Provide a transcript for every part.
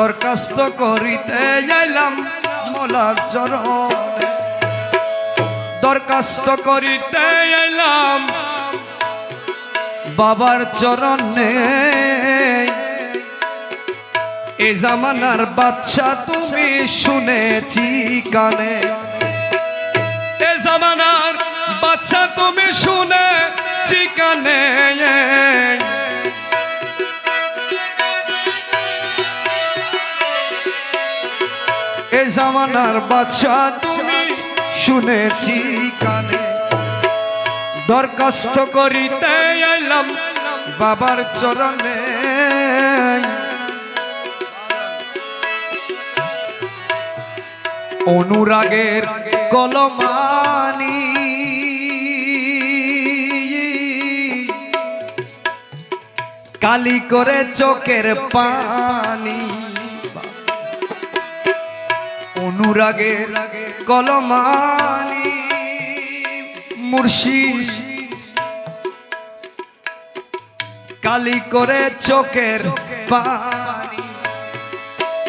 দরখাস্ত করিতে যাইলাম মোলার চরণে। দরখাস্ত করিতে এলাম বাবার চরণে। এ জামানার বাচ্চা তুমি শুনেছি কানে। এ জামানার বাচ্চা তুমি শুনে চিকানে জামানার বাচ্চা তুমি শুনেছি কানে। দরখাস্ত করিতে এলাম বাবার চরণে। অনুরাগের কলমানি। কালি করে চোখের পানি। অনুরাগের কলমানি মুর্শি কালি করে চোখের পানি।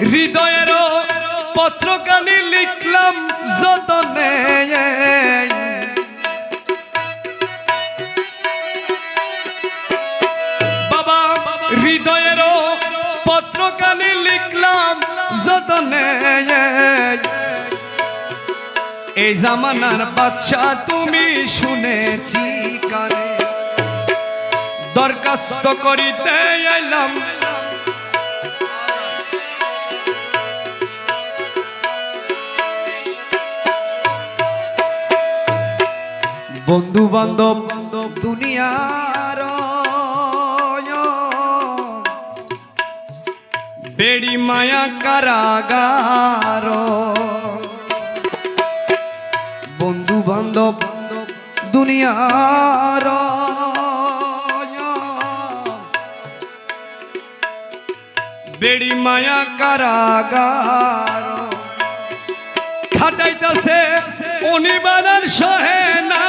হৃদয়ের পত্রকানি লিখলাম যতনে পত্রকানি লিখলাম, যতনে এই জামানার বাচ্চা তুমি শুনেছি কানে। দরখাস্ত করিতে এলাম বন্ধু বান্ধব দুনিয়ার কারাগার বন্ধু বান্ধব দুনিয়ার বেড়ি মায়া কারাগার খাটাইতেছে অনিবারের সহে না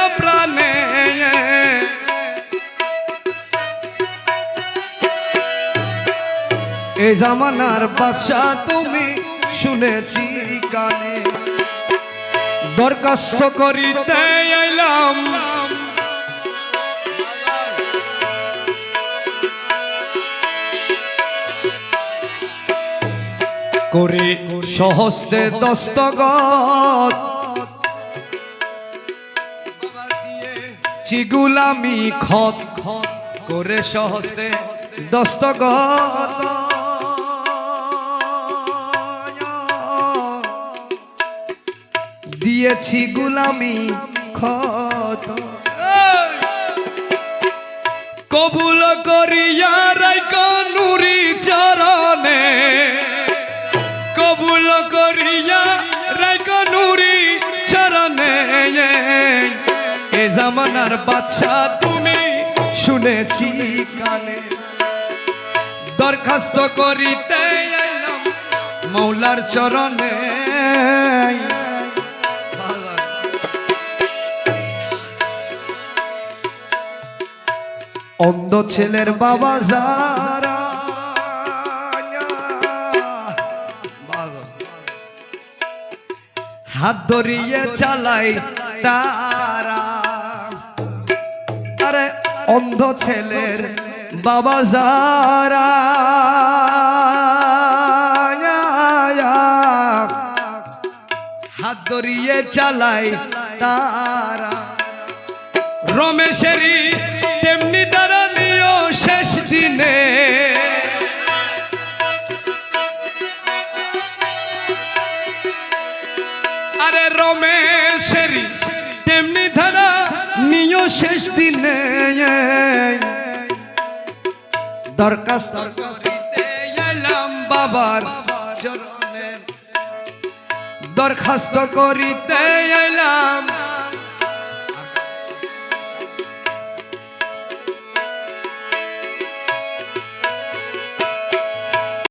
জামানার বাদশা তুমি শুনেছি কানে দরখাস্ত করিতে এলাম করে সহস্তে দস্তগত। চিগুলামি খত খত। করে সহস্তে দস্তগত। দিয়েছি গুলামি খত কবুল করিয়া রাইক চরণে। কবুল করিয়া রাইক চরণে। এ জামানার বাচ্চা তুমি শুনেছি কানে। দরখাস্ত করিতে মৌলার চরণে। অন্ধ ছেলের বাবা যারা, হাত ধরিয়ে চালাই তারা। আরে, অন্ধ ছেলের বাবা যারা, হাত ধরিয়ে চালাই তারা। রমেশেরই আরে রমেশের তেমনি ধারা নিও শেষ দিনে। দরখাস্ত এলাম বাবার দরখাস্ত করিতে এলাম